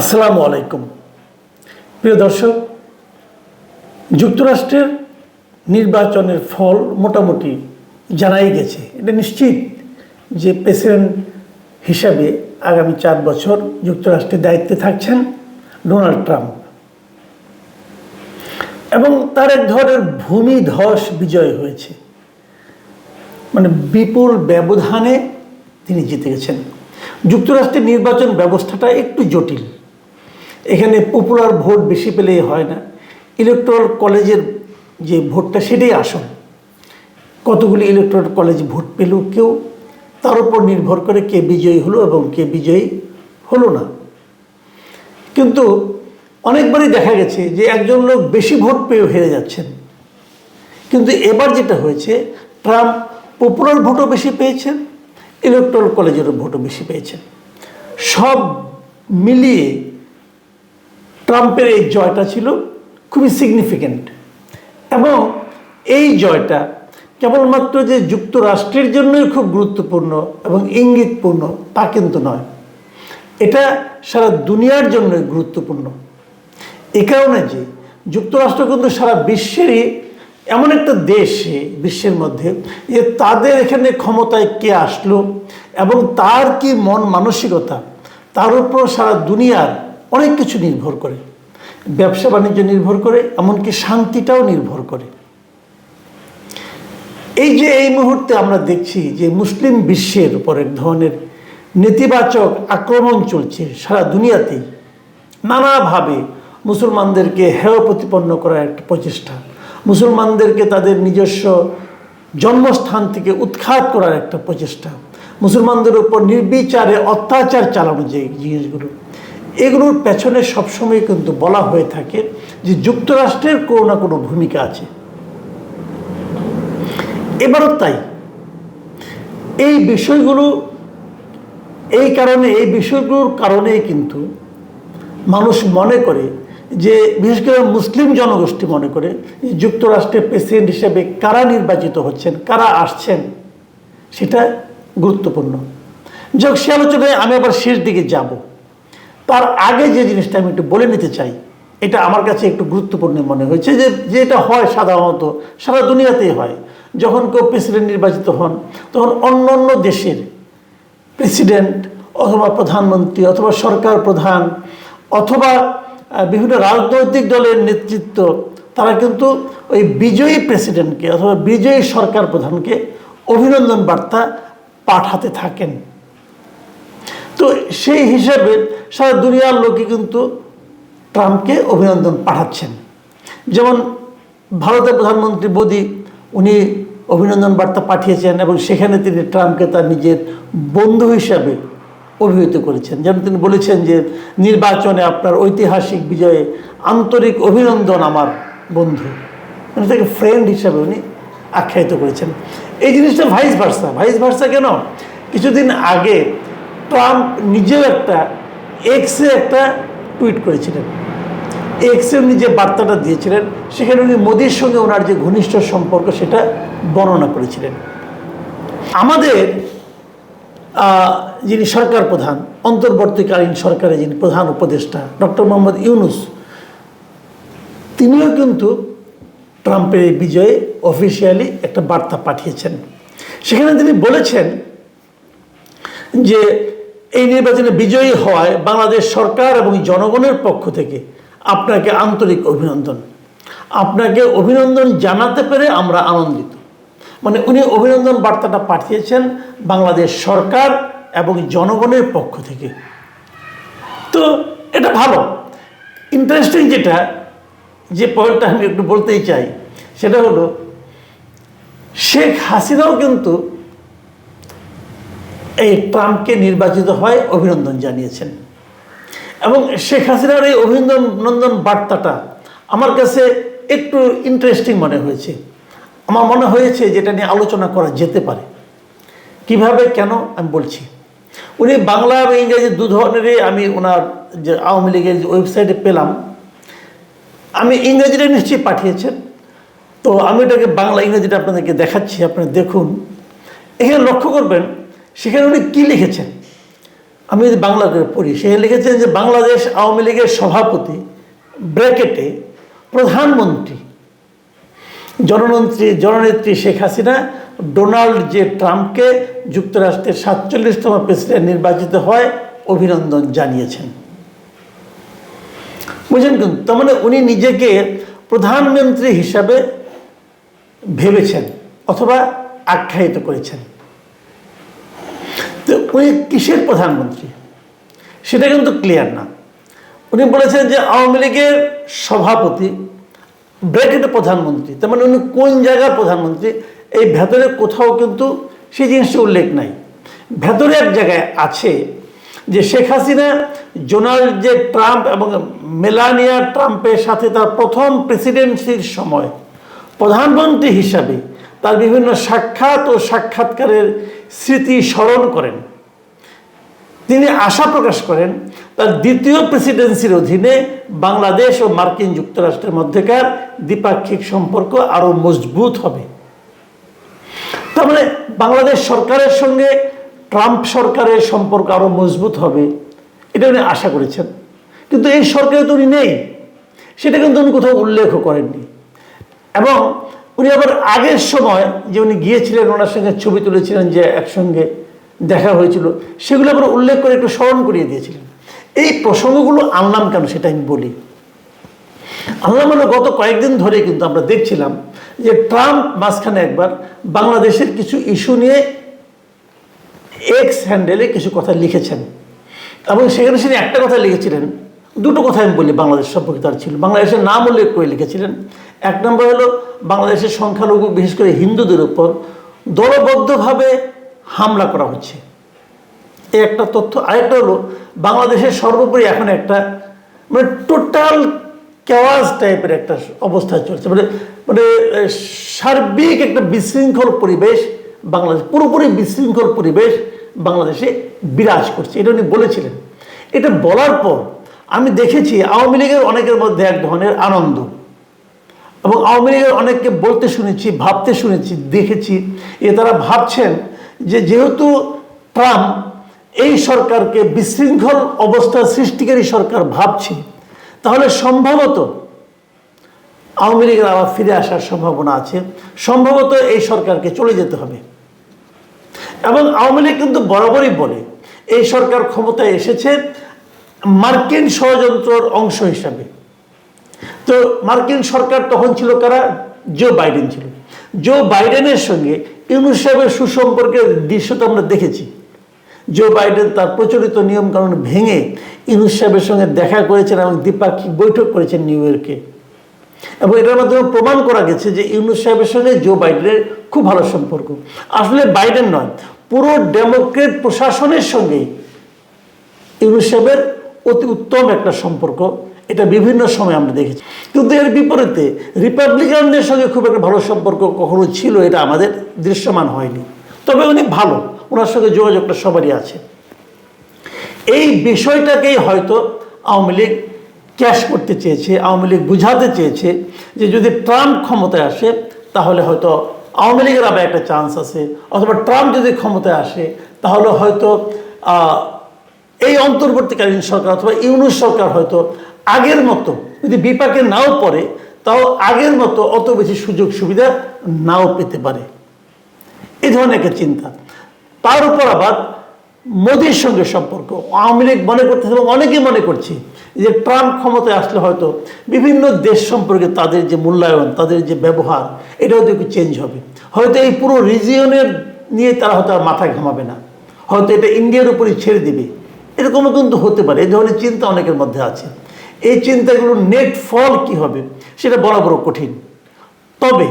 আসসালামু আলাইকুম। প্রিয় দর্শক, যুক্তরাষ্ট্রের নির্বাচনের ফল মোটামুটি জানাই গেছে। এটা নিশ্চিত যে প্রেসিডেন্ট হিসাবে আগামী চার বছর যুক্তরাষ্ট্রের দায়িত্বে থাকছেন ডোনাল্ড ট্রাম্প। এবং তার এক ধরনের ভূমিধস বিজয় হয়েছে। মানে বিপুল ব্যবধানে তিনি জিতে গেছেন। যুক্তরাষ্ট্রের নির্বাচন ব্যবস্থাটা একটু জটিল। এখানে পপুলার ভোট বেশি পেলেই হয় না। ইলেকট্রাল কলেজের যে ভোটটা সেটাই আসল। কতগুলি ইলেকট্রাল কলেজ ভোট পেল কেউ? তার উপর নির্ভর করে কে বিজয়ী হলো এবং কে বিজয়ী হলো না। কিন্তু অনেকবারই দেখা গেছে যে একজন লোক বেশি ভোট পেয়ে হেরে যাচ্ছেন। কিন্তু এবার যেটা হয়েছে, ট্রাম্প পপুলার ভোটও বেশি পেয়েছেন ইলেকট্রাল কলেজেরও ভোটও বেশি পেয়েছেন। সব মিলিয়ে ট্রাম্পের এই জয়টা ছিল খুবই সিগনিফিক্যান্ট এবং এই জয়টা কেবলমাত্র যে যুক্তরাষ্ট্রের জন্যই খুব গুরুত্বপূর্ণ এবং ইঙ্গিতপূর্ণ তা কিন্তু নয়। এটা সারা দুনিয়ার জন্যই গুরুত্বপূর্ণ। এ কারণে যে যুক্তরাষ্ট্র কিন্তু সারা বিশ্বেরই এমন একটা দেশে, বিশ্বের মধ্যে, যে তাদের এখানে ক্ষমতায় কে আসলো এবং তার কি মন মানসিকতা, তার উপর সারা দুনিয়ার অনেক কিছু নির্ভর করে। ব্যবসা বাণিজ্য নির্ভর করে, এমনকি শান্তিটাও নির্ভর করে। এই যে এই মুহূর্তে আমরা দেখছি যে মুসলিম বিশ্বের উপর এক ধরনের নেতিবাচক আক্রমণ চলছে সারা দুনিয়াতেই। নানাভাবে মুসলমানদেরকে হেয় প্রতিপন্ন করার একটা প্রচেষ্টা। মুসলমানদেরকে তাদের নিজস্ব জন্মস্থান থেকে উৎখাত করার একটা প্রচেষ্টা। মুসলমানদের উপর নির্বিচারে অত্যাচার চালানো যে জিনিসগুলো এগুলোর পেছনে সবসময় কিন্তু বলা হয়ে থাকে যে যুক্তরাষ্ট্রের কোনো না কোনো ভূমিকা আছে। এবারও তাই। এই বিষয়গুলো, এই কারণে, এই বিষয়গুলোর কারণেই কিন্তু মানুষ মনে করে যে, বিশেষ করে মুসলিম জনগোষ্ঠী মনে করে যুক্তরাষ্ট্রের প্রেসিডেন্ট হিসেবে কারা নির্বাচিত হচ্ছেন, কারা আসছেন, সেটা গুরুত্বপূর্ণ। যাক, সে আলোচনায় আমি আবার শেষ দিকে যাব। তার আগে যে জিনিসটা আমি একটু বলে নিতে চাই, এটা আমার কাছে একটু গুরুত্বপূর্ণ মনে হয়েছে যে, যেটা হয় সাধারণত সারা দুনিয়াতেই হয়। যখন কেউ প্রেসিডেন্ট নির্বাচিত হন, তখন অন্য অন্য দেশের প্রেসিডেন্ট অথবা প্রধানমন্ত্রী অথবা সরকার প্রধান অথবা বিভিন্ন রাজনৈতিক দলের নেতৃত্ব, তারা কিন্তু ওই বিজয়ী প্রেসিডেন্টকে অথবা বিজয়ী সরকার প্রধানকে অভিনন্দন বার্তা পাঠাতে থাকেন। তো সেই হিসাবে সারা দুনিয়ার লোকে কিন্তু ট্রাম্পকে অভিনন্দন পাঠাচ্ছেন। যেমন ভারতের প্রধানমন্ত্রী মোদী, উনি অভিনন্দন বার্তা পাঠিয়েছেন এবং সেখানে তিনি ট্রাম্পকে তার নিজের বন্ধু হিসাবে অভিহিত করেছেন। যেমন তিনি বলেছেন যে, নির্বাচনে আপনার ঐতিহাসিক বিজয়ে আন্তরিক অভিনন্দন আমার বন্ধু। মানে তাকে ফ্রেন্ড হিসাবে উনি আখ্যায়িত করেছেন। এই জিনিসটা ভাইস ভার্সা ভাইস ভার্সা কেন? কিছুদিন আগে ট্রাম্প নিজেও একটা এক্সে একটা টুইট করেছিলেন। এক্সে উনি যে বার্তাটা দিয়েছিলেন। সেখানে উনি মোদির সঙ্গে ওনার যে ঘনিষ্ঠ সম্পর্ক সেটা বর্ণনা করেছিলেন। আমাদের যিনি সরকার প্রধান, অন্তর্বর্তীকালীন সরকারের যিনি প্রধান উপদেষ্টা, ডক্টর মোহাম্মদ ইউনুস, তিনিও কিন্তু ট্রাম্পের এই বিজয়ে অফিসিয়ালি একটা বার্তা পাঠিয়েছেন। সেখানে তিনি বলেছেন যে এই নির্বাচনে বিজয়ী হওয়ায় বাংলাদেশ সরকার এবং জনগণের পক্ষ থেকে। আপনাকে আন্তরিক অভিনন্দন। আপনাকে অভিনন্দন জানাতে পেরে আমরা আনন্দিত। মানে উনি অভিনন্দন বার্তাটা পাঠিয়েছেন বাংলাদেশ সরকার এবং জনগণের পক্ষ থেকে। তো এটা ভালো। ইন্টারেস্টিং যেটা, যে পয়েন্টটা আমি একটু বলতেই চাই, সেটা হলো, শেখ হাসিনাও কিন্তু এই ট্রাম্পকে নির্বাচিত হয় অভিনন্দন জানিয়েছেন। এবং শেখ হাসিনার এই অভিনন্দন বার্তাটা আমার কাছে একটু ইন্টারেস্টিং মনে হয়েছে। আমার মনে হয়েছে যেটা নিয়ে আলোচনা করা যেতে পারে। কীভাবে, কেন, আমি বলছি। উনি বাংলা এবং ইংরেজি দু ধরনেরই আমি ওনার যে আওয়ামী লীগের যে ওয়েবসাইটে পেলাম। আমি ইংরেজিটা নিশ্চয়ই পাঠিয়েছেন। তো আমি এটাকে বাংলা ইংরেজিটা আপনাদেরকে দেখাচ্ছি, আপনারা দেখুন। এখানে লক্ষ্য করবেন সেখানে উনি কী লিখেছেন? আমি যদি বাংলা করে পড়ি, সে লিখেছেন যে বাংলাদেশ আওয়ামী লীগের সভাপতি, ব্র্যাকেটে প্রধানমন্ত্রী জননেত্রী জননেত্রী শেখ হাসিনা, ডোনাল্ড জে ট্রাম্পকে যুক্তরাষ্ট্রের সাতচল্লিশতম প্রেসিডেন্ট নির্বাচিত হয় অভিনন্দন জানিয়েছেন। বুঝলেন কিন্তু, তার মানে উনি নিজেকে প্রধানমন্ত্রী হিসাবে ভেবেছেন অথবা আখ্যায়িত করেছেন। তো উনি কিসের প্রধানমন্ত্রী? সেটা কিন্তু ক্লিয়ার না। উনি বলেছেন যে আওয়ামী লীগের সভাপতি, ব্র্যাকেটে প্রধানমন্ত্রী, তার মানে উনি কোন জায়গার প্রধানমন্ত্রী, এই ভেতরে কোথাও কিন্তু সেই জিনিসটা উল্লেখ নাই। ভেতরে এক জায়গায় আছে যে শেখ হাসিনা ডোনাল্ড যে ট্রাম্প এবং মেলানিয়া ট্রাম্পের সাথে তার প্রথম প্রেসিডেন্সির সময় প্রধানমন্ত্রী হিসাবে তার বিভিন্ন সাক্ষাৎ ও সাক্ষাৎকারের স্মৃতি স্মরণ করেন। তিনি আশা প্রকাশ করেন, তার দ্বিতীয় প্রেসিডেন্সির অধীনে বাংলাদেশ ও মার্কিন যুক্তরাষ্ট্রের মধ্যেকার দ্বিপাক্ষিক সম্পর্ক আরও মজবুত হবে। তার মানে বাংলাদেশ সরকারের সঙ্গে ট্রাম্প সরকারের সম্পর্ক আরও মজবুত হবে, এটা উনি আশা করেছেন। কিন্তু এই সরকারে তো উনি নেই, সেটা কিন্তু উনি কোথাও উল্লেখও করেননি। এবং উনি আবার আগের সময় যে উনি গিয়েছিলেন, ওনার সঙ্গে ছবি তুলেছিলেন যে একসঙ্গে দেখা হয়েছিল, সেগুলো আবার উল্লেখ করে একটু স্মরণ করিয়ে দিয়েছিলেন। এই প্রসঙ্গগুলো আনলাম কেন সেটা আমি বলি? আনলাম মানে গত কয়েকদিন ধরে কিন্তু আমরা দেখছিলাম যে ট্রাম্প মাঝখানে একবার বাংলাদেশের কিছু ইস্যু নিয়ে এক্স হ্যান্ডেলে কিছু কথা লিখেছেন। এবং সেখানে তিনি একটা কথা লিখেছিলেন দুটো কথা আমি বলি, বাংলাদেশ সম্পর্কে তার ছিল। বাংলাদেশের নাম উল্লেখ করে লিখেছিলেন। এক নম্বর হলো, বাংলাদেশের সংখ্যালঘু, বিশেষ করে হিন্দুদের উপর দলবদ্ধভাবে হামলা করা হচ্ছে। এই একটা তথ্য। আরেকটা হলো, বাংলাদেশের সর্বোপরি এখন একটা মানে টোটাল কেওয়াজ টাইপের একটা অবস্থা চলছে। মানে মানে সার্বিক একটা বিশৃঙ্খল পরিবেশ বাংলাদেশ, পুরোপুরি বিশৃঙ্খল পরিবেশ বাংলাদেশে বিরাজ করছে। এটা উনি বলেছিলেন। এটা বলার পর আমি দেখেছি আওয়ামী লীগের অনেকের মধ্যে এক ধরনের আনন্দ। এবং আওয়ামী লীগের অনেককে বলতে শুনেছি, ভাবতে শুনেছি, দেখেছি। এ তারা ভাবছেন যে যেহেতু ট্রাম্প এই সরকারকে বিশৃঙ্খল অবস্থা সৃষ্টিকারী সরকার ভাবছে, তাহলে সম্ভবত আওয়ামী লীগের আবার ফিরে আসার সম্ভাবনা আছে। সম্ভবত এই সরকারকে চলে যেতে হবে। এবং আওয়ামী লীগ কিন্তু বরাবরই বলে, এই সরকার ক্ষমতায় এসেছে মার্কিন ষড়যন্ত্রর অংশ হিসাবে। তো মার্কিন সরকার তখন ছিল কারা? জো বাইডেন ছিল। জো বাইডেনের সঙ্গে ইউনুস সাহেবের সুসম্পর্কের দৃশ্য তো আমরা দেখেছি। জো বাইডেন তার প্রচলিত নিয়মকানুন ভেঙে ইউনুস সাহেবের সঙ্গে দেখা করেছেন এবং দ্বিপাক্ষিক বৈঠক করেছেন নিউ ইয়র্কে। এবং এটার মাধ্যমে প্রমাণ করা গেছে যে ইউনুস সাহেবের সঙ্গে জো বাইডেনের খুব ভালো সম্পর্ক। আসলে বাইডেন নয়, পুরো ডেমোক্রেট প্রশাসনের সঙ্গে ইউনুস সাহেবের অতি উত্তম একটা সম্পর্ক। এটা বিভিন্ন সময় আমরা দেখেছি। কিন্তু এর বিপরীতে রিপাবলিকানদের সঙ্গে খুব একটা ভালো সম্পর্ক কখনো ছিল, এটা আমাদের দৃশ্যমান হয়নি। তবে উনি ভালো ওনার সঙ্গে যোগাযোগটা সবারই আছে। এই বিষয়টাকেই হয়তো আওয়ামী লীগ ক্যাশ করতে চেয়েছে, আওয়ামী লীগ বুঝাতে চেয়েছে যে যদি ট্রাম্প ক্ষমতায় আসে, তাহলে হয়তো আওয়ামী লীগের আবার একটা চান্স আছে। অথবা ট্রাম্প যদি ক্ষমতায় আসে, তাহলে হয়তো এই অন্তর্বর্তীকালীন সরকার অথবা ইউনুস সরকার হয়তো আগের মতো যদি বিপাকে নাও পড়ে, তাও আগের মতো অত বেশি সুযোগ সুবিধা নাও পেতে পারে। এই ধরনের একটা চিন্তা। তার উপর আবার মোদির সঙ্গে সম্পর্ক। আওয়ামী লীগ মনে করতেছে এবং অনেকেই মনে করছে যে ট্রাম্প ক্ষমতায় আসলে হয়তো বিভিন্ন দেশ সম্পর্কে তাদের যে মূল্যায়ন, তাদের যে ব্যবহার এটা হয়তো একটু চেঞ্জ হবে। হয়তো এই পুরো রিজিয়নের নিয়ে তারা হয়তো আর মাথা ঘামাবে না। হয়তো এটা ইন্ডিয়ার উপরই ছেড়ে দিবে। এরকমও কিন্তু হতে পারে। এই ধরনের চিন্তা অনেকের মধ্যে আছে। এই চিন্তাগুলোর নেট ফল কি হবে, সেটা বলা বড় কঠিন। তবে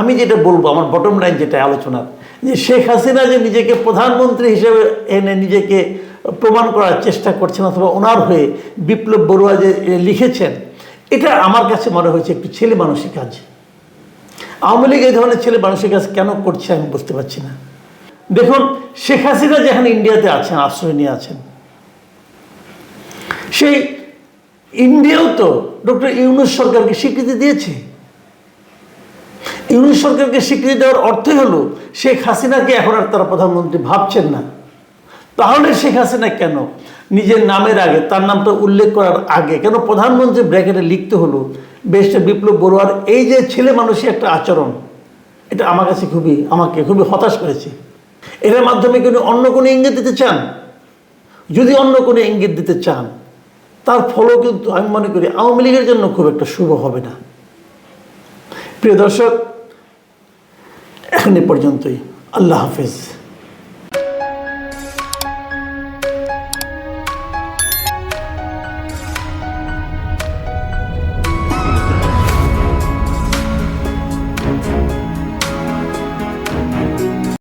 আমি যেটা বলব, আমার বটম লাইন যেটা আলোচনার যে শেখ হাসিনা যে নিজেকে প্রধানমন্ত্রী হিসেবে এনে নিজেকে প্রমাণ করার চেষ্টা করছেন অথবা ওনার হয়ে বিপ্লব বড়ুয়া যে লিখেছেন, এটা আমার কাছে মনে হয়েছে একটু ছেলে মানুষের কাজ। আওয়ামী লীগ এই ধরনের ছেলে মানুষের কাজ কেন করছে আমি বুঝতে পারছি না। দেখুন, শেখ হাসিনা যেখানে ইন্ডিয়াতে আছেন, আশ্রয় নিয়ে আছেন সেই ইন্ডিয়াও তো ডক্টর ইউনুস সরকারকে স্বীকৃতি দিয়েছে। ইউনুস সরকারকে স্বীকৃতি দেওয়ার অর্থই হলো শেখ হাসিনাকে এখন আর তারা প্রধানমন্ত্রী ভাবছেন না। তাহলে শেখ হাসিনা কেন? নিজের নামের আগে, তার নামটা উল্লেখ করার আগে কেন প্রধানমন্ত্রী ব্র্যাকেটে লিখতে হলো বেশটা বিপ্লব বড়ুয়ার এই যে ছেলে মানুষের একটা আচরণ, এটা আমার কাছে খুবই, আমাকে খুবই হতাশ করেছে। এটার মাধ্যমে কোনো অন্য কোনো ইঙ্গিত দিতে চান? যদি অন্য কোনো ইঙ্গিত দিতে চান তার ফলও কিন্তু আমি মনে করি আওয়ামী লীগের জন্য খুব একটা শুভ হবে না। প্রিয় দর্শক, এখন এ পর্যন্তই। আল্লাহ হাফেজ।